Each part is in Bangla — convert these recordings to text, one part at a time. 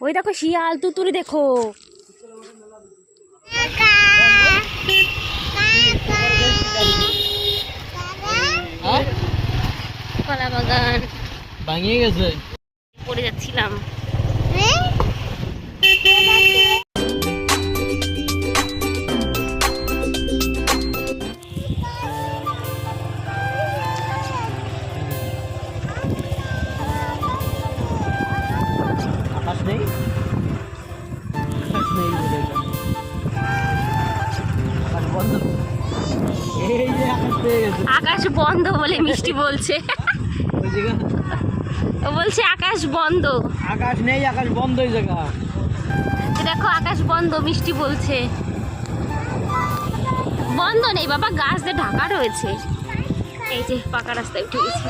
ওই দেখো শিয়াল তুতুরি দেখো। হ্যাঁ? কলা বাগান। ভাঙিয়ে গেছে। পড়ে যাচ্ছিলাম। আকাশ বন্ধ বলে মিষ্টি বলছে। ও বলছে আকাশ বন্ধ। আকাশ নেই আকাশ বন্ধ জায়গা। দেখো আকাশ বন্ধ মিষ্টি বলছে। বন্ধ নেই বাবা গাছ দিয়ে ঢাকা রয়েছে। এই যে পাকা রাস্তায় উঠে গেছি।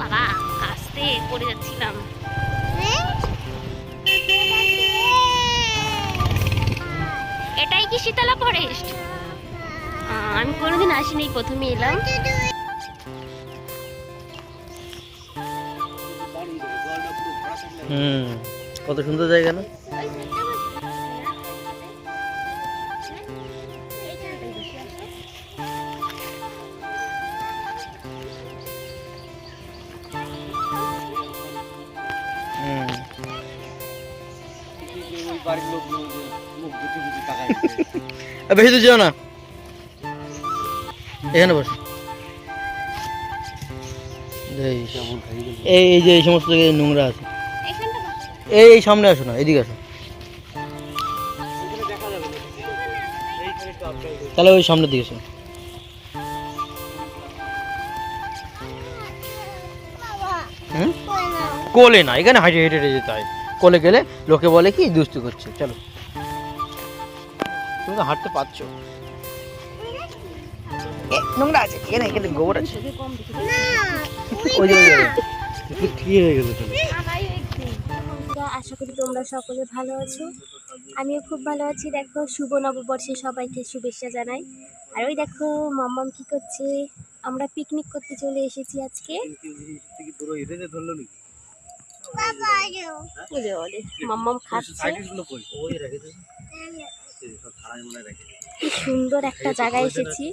বাবা। আস্তে করে যাচ্ছিলাম। এটাই কি শীতলা ফরেস্ট আমি কোনোদিন আসিনি প্রথমে এলাম। হুম, কত সুন্দর জায়গা না? বেশি দূর যাও না। এখানে বস। এই যে এই সমস্ত জায়গায় নোংরা আছে। এই এই সামনে আসো না এদিকে আসো। তাহলে ওই সামনের দিকে আসো। কোলে না এখানে হাঁটে হেঁটে হেঁটে যেতে হয়। কোলে গেলে লোকে বলে কি দুস্তু করছে। চলো। তুমি তো হাঁটতে পারছ। নোংরা আছে। এখানে এখানে গোবর আছে। ওই যে ওই যে, ওই যে। ঠিক হয়ে গেল আশা করি তোমরা সকলে ভালো আছো। আমিও খুব ভালো আছি। দেখো শুভ নববর্ষে সবাইকে শুভেচ্ছা জানাই। আর ওই দেখো মাম্মাম কি করছে? আমরা পিকনিক করতে চলে এসেছি আজকে। মাম্মাম খাচ্ছে। কি সুন্দর একটা জায়গায় এসেছি।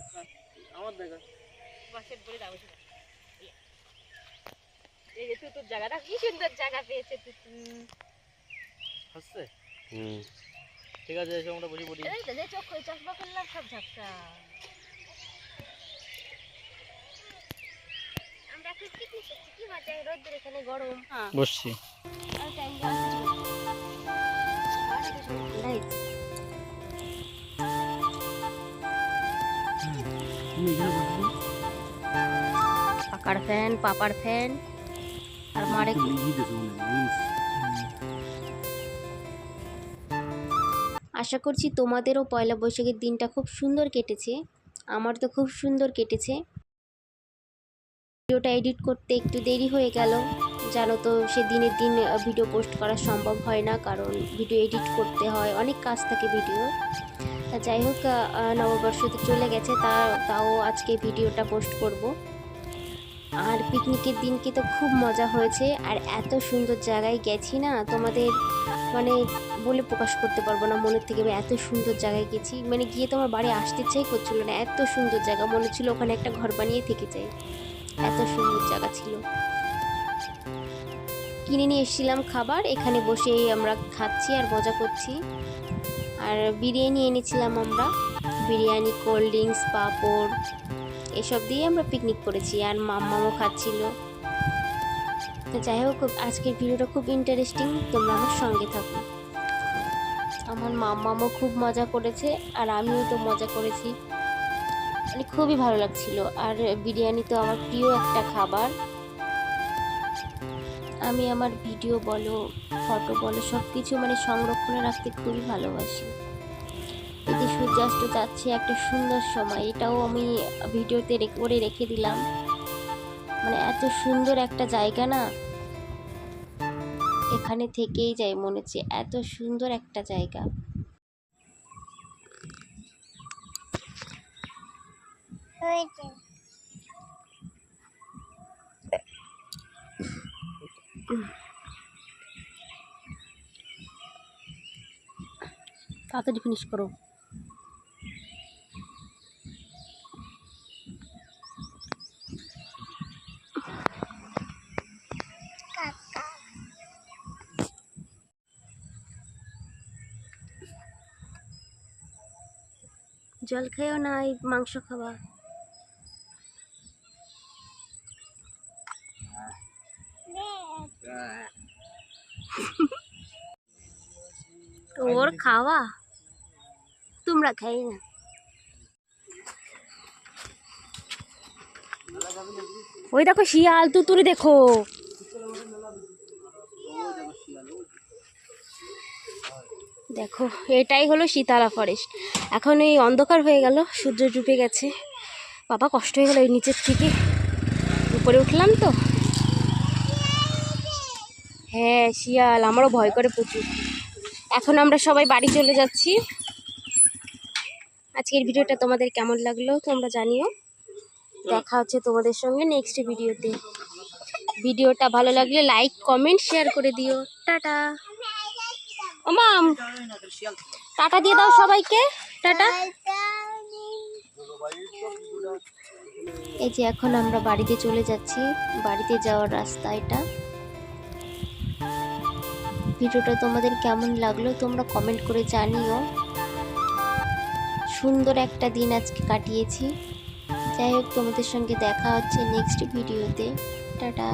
জায়গাটা কি সুন্দর জায়গা পেয়েছে ঠিক আছে চোখ চশমা করলাম সব ঝাপসা আমরা এখন পিকনিক করছি কি মজা রোদ্দুর এখানে গরম পাকার ফ্যান, পাপার ফ্যান, আর মারে আশা করছি তোমাদেরও পয়লা বৈশাখের দিনটা খুব সুন্দর কেটেছে। আমার তো খুব সুন্দর কেটেছে। ভিডিওটা এডিট করতে একটু দেরি হয়ে গেল। জানো তো, সে দিনের দিন ভিডিও পোস্ট করা সম্ভব হয় না, কারণ ভিডিও এডিট করতে হয়, অনেক কাজ থাকে ভিডিও। তা যাই হোক নববর্ষ তো চলে গেছে, তা, তাও আজকে ভিডিওটা পোস্ট করব। আর পিকনিকের দিনকে তো খুব মজা হয়েছে, আর এত সুন্দর জায়গায় গেছি না, তোমাদের মানে বলে প্রকাশ করতে পারব না, মনের থেকে এত সুন্দর জায়গায় গেছি। মানে গিয়ে তোমার বাড়ি আসতে ইচ্ছাই করছিল না, এত সুন্দর জায়গা, মনে ছিল ওখানে একটা ঘর বানিয়ে থেকে যাই। এত সুন্দর জায়গা ছিল। কিনে নিয়ে এসেছিলাম খাবার, এখানে বসেই আমরা খাচ্ছি আর মজা করছি। আর বিরিয়ানি এনেছিলাম আমরা, বিরিয়ানি, কোল্ড ড্রিঙ্কস, পাঁপড়, এসব দিয়ে আমরা পিকনিক করেছি আর মাম্মামও খাচ্ছিল। যাই হোক, আজকের ভিডিওটা খুব ইন্টারেস্টিং তোমরা আমার সঙ্গে থাকো। আমার মাম্মামও খুব মজা করেছে আর আমিও তো মজা করেছি। মানে খুবই ভালো লাগছিল। আর বিরিয়ানি তো আমার প্রিয় একটা খাবার। আমি আমার ভিডিও বলো, ফটো বলো সব কিছু মানে সংরক্ষণে রাখতে খুবই ভালোবাসি। এই সূর্যাস্ত যাচ্ছে একটা সুন্দর সময়। এটাও আমি ভিডিওতে করে রেখে দিলাম। মানে এত সুন্দর একটা জায়গা না? এখানে থেকেই যাই মনে হচ্ছে, এত সুন্দর একটা জায়গা। তাড়াতাড়ি ফিনিশ করো। জল খেয়েও না এই মাংস খাবা। ওর খাওয়া তোমরা খাই না ওই দেখো শিয়াল তুতুরি দেখো দেখো এটাই হলো শীতালা ফরেস্ট এখন এই অন্ধকার হয়ে গেল, সূর্য ডুবে গেছে। বাবা, কষ্ট হয়ে গেল এই নিচের থেকে। উপরে উঠলাম তো। হ্যাঁ শিয়াল, আমারও ভয় করে প্রচুর। এখন আমরা সবাই বাড়ি চলে যাচ্ছি। আজকের ভিডিওটা তোমাদের কেমন লাগল তোমরা জানিও। দেখা হচ্ছে তোমাদের সঙ্গে নেক্সট ভিডিওতে। ভিডিওটা ভালো লাগলে লাইক কমেন্ট শেয়ার করে দিও। টাটা। ও মাম, টাটা দিয়ে দাও সবাইকে। টাটা। এই যে এখন আমরা বাড়িতে চলে যাচ্ছি। বাড়িতে যাওয়ার রাস্তা এটা। ভিডিওটা তোমাদের কেমন লাগল তোমরা কমেন্ট করে জানিও। সুন্দর একটা দিন আজকে কাটিয়েছি। যাই হোক, তোমাদের সঙ্গে দেখা হচ্ছে নেক্সট ভিডিওতে টাটা।